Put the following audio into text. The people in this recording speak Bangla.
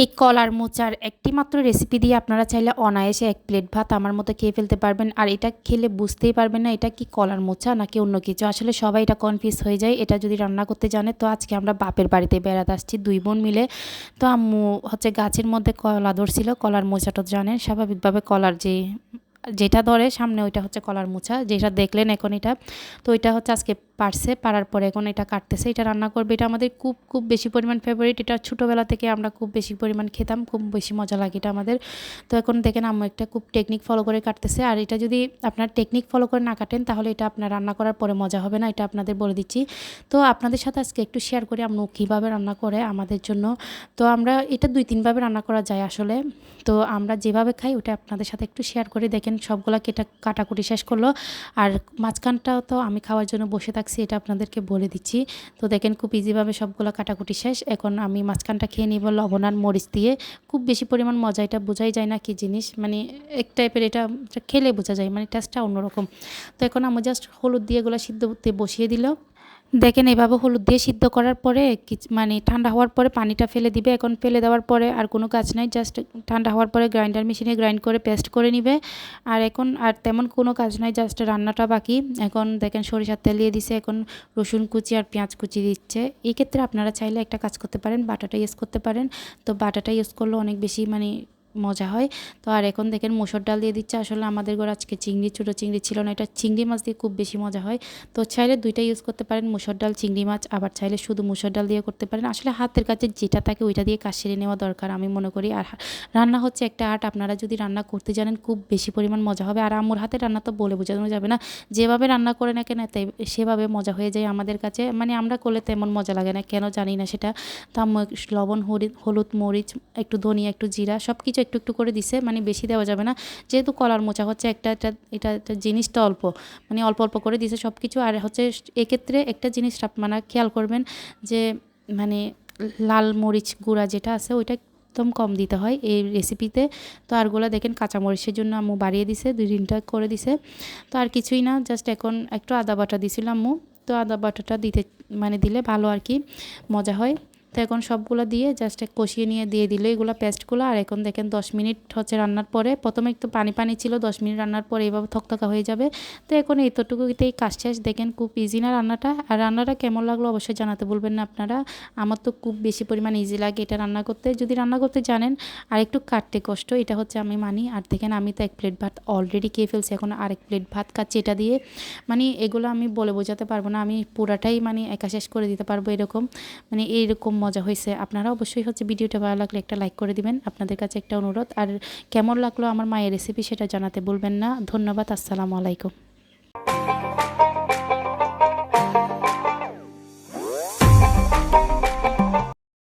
এই কলার মোচার একটি মাত্র রেসিপি দিয়ে আপনারা চাইলে অনায়াসে এক প্লেট ভাত আমার মতো খেয়ে ফেলতে পারবেন। আর এটা খেলে বুঝতেই পারবেন না এটা কি কলার মোচা নাকি অন্য কিছু। আসলে সবাই এটা কনফিউজ হয়ে যায়, এটা যদি রান্না করতে জানে। তো আজকে আমরা বাপের বাড়িতে বেড়াতে আসছি দুই বোন মিলে। তো আম্মু হচ্ছে গাছের মধ্যে কলা ধরছিল, কলার মোচাটা জানেন, স্বাভাবিকভাবে কলার যে যেটা ধরে সামনে ওইটা হচ্ছে কলার মোচা, যেটা দেখলেন এখন এটা। তো ওইটা হচ্ছে আজকে পারছে, পারার পরে এখন এটা কাটতেছে, এটা রান্না করবে। এটা আমাদের খুব খুব বেশি পরিমাণ ফেভারিট এটা ছোটোবেলা থেকে আমরা খুব বেশি পরিমাণ খেতাম, খুব বেশি মজা লাগে এটা আমাদের। তো এখন দেখেন আম্মু একটা খুব টেকনিক ফলো করে কাটতেছে, আর এটা যদি আপনার টেকনিক ফলো করে না কাটেন, তাহলে এটা আপনার রান্না করার পরে মজা হবে না, এটা আপনাদের বলে দিচ্ছি। তো আপনাদের সাথে আজকে একটু শেয়ার করি আম্মু কীভাবে রান্না করে আমাদের জন্য। তো আমরা এটা দুই, তিনভাবে রান্না করা যায় আসলে। তো আমরা যেভাবে খাই, ওটা আপনাদের সাথে একটু শেয়ার করে দেখেন। সবগুলা কেটা কাটাকুটি শেষ করল। আর মাঝখানটাও তো আমি খাওয়ার জন্য বসে থাকছি, এটা আপনাদেরকে বলে দিচ্ছি। তো দেখেন খুব ইজিভাবে সবগুলো কাটাকুটি শেষ। এখন আমি মাঝখানটা খেয়ে নিব লবণ আর মরিচ দিয়ে। খুব বেশি পরিমাণ মজা, এটা বোঝাই যায় না কি জিনিস মানে এক টাইপের এটা খেলে বোঝা যায় মানে টেস্টটা অন্যরকম। তো এখন আমি জাস্ট হলুদ দিয়ে এগুলো সিদ্ধ বসিয়ে দিল। দেখেন এভাবে হলুদ দিয়ে সিদ্ধ করার পরে মানে ঠান্ডা হওয়ার পরে পানিটা ফেলে দিবে। এখন ফেলে দেওয়ার পরে আর কোনো কাজ নাই জাস্ট ঠান্ডা হওয়ার পরে গ্রাইন্ডার মেশিনে গ্রাইন্ড করে পেস্ট করে নিবে। আর এখন আর তেমন কোনো কাজ নাই জাস্ট রান্নাটা বাকি। এখন দেখেন সরিষার তেল দিয়ে দিছে, এখন রসুন কুচি আর পেঁয়াজ কুচি দিচ্ছে। এই ক্ষেত্রে আপনারা চাইলে একটা কাজ করতে পারেন, বাটাটা ইউজ করতে পারেন। তো বাটাটা ইউজ করলে অনেক বেশি মানে মজা হয়। তো আর এখন দেখেন মুসুর ডাল দিয়ে দিচ্ছে। আসলে আমাদের ঘরে আজকে চিংড়ি, ছোটো চিংড়ি ছিল না। এটা চিংড়ি মাছ দিয়ে খুব বেশি মজা হয়। তো চাইলে দুইটা ইউজ করতে পারেন। মুসুর ডাল, চিংড়ি মাছ। আবার চাইলে শুধু মুসুর ডাল দিয়ে করতে পারেন। আসলে হাতের কাছে যেটা থাকে ওইটা দিয়ে কাজ সেরে নেওয়া দরকার আমি মনে করি। আর রান্না হচ্ছে একটা আর্ট। আপনারা যদি রান্না করতে জানেন খুব বেশি পরিমাণ মজা হবে। আর আম্মুর হাতে রান্না তো বলে বোঝানো যাবে না। যেভাবে রান্না করে না কেন তাই সেভাবে মজা হয়ে যায় আমাদের কাছে। মানে আমরা করলে তেমন মজা লাগে না। কেন জানি না সেটা। তো আম্মু লবণ হলুদ, মরিচ, একটু ধনিয়া, একটু জিরা সব কিছু একটু একটু করে দিছে মানে বেশি দেওয়া যাবে না। যেহেতু কলার মোচা হচ্ছে একটা এটা একটা জিনিসটা অল্প মানে অল্প অল্প করে দিছে সব কিছু আর হচ্ছে এক্ষেত্রে একটা জিনিস মানে খেয়াল করবেন যে মানে লাল মরিচ গুঁড়া যেটা আছে, ওইটা একদম কম দিতে হয় এই রেসিপিতে তো আরগুলো দেখেন কাঁচামরিচের জন্য আম্মু বাড়িয়ে দিছে, দুই দিনটা করে দিছে। তো আর কিছুই না জাস্ট এখন একটু আদা বাটা দিছিলাম আম্মু। তো আদা বাটাটা দিতে মানে দিলে ভালো আর কি, মজা হয়। তো এখন সবগুলো দিয়ে জাস্ট কষিয়ে নিয়ে দিয়ে দিল। এগুলো পেস্টগুলো, আর এখন দেখেন দশ মিনিট হচ্ছে রান্নার পরে। প্রথমে একটু পানি পানি ছিল, দশ মিনিট রান্নার পরে এইভাবে থকথকা হয়ে যাবে। তো এখন এতটুকুতেই কাজ শেষ। দেখেন খুব ইজি না রান্নাটা। আর রান্নাটা কেমন লাগল অবশ্যই জানাতে বলবেন না আপনারা। আমার তো খুব বেশি পরিমাণ ইজি লাগে এটা রান্না করতে। যদি রান্না করতে জানেন আর একটু কাটতে কষ্ট, এটা হচ্ছে আমি মানি। আর দেখেন আমি তো এক প্লেট ভাত অলরেডি খেয়ে ফেলছি, এখন আরেক প্লেট ভাত খাচ্ছি এটা দিয়ে। মানে এগুলো আমি বলে বোঝাতে পারব না, আমি পুরাটাই মানে একা শেষ করে দিতে পারব এরকম। মানে এইরকম মজা হয়েছে, আপনারা অবশ্যই হচ্ছে ভিডিওটা ভালো লাগলে একটা লাইক করে দিবেন। আপনাদের কাছে একটা অনুরোধ। আর কেমন লাগল আমার মায়ের রেসিপি সেটা জানাতে বলবেন না। ধন্যবাদ, আসসালামু আলাইকুম।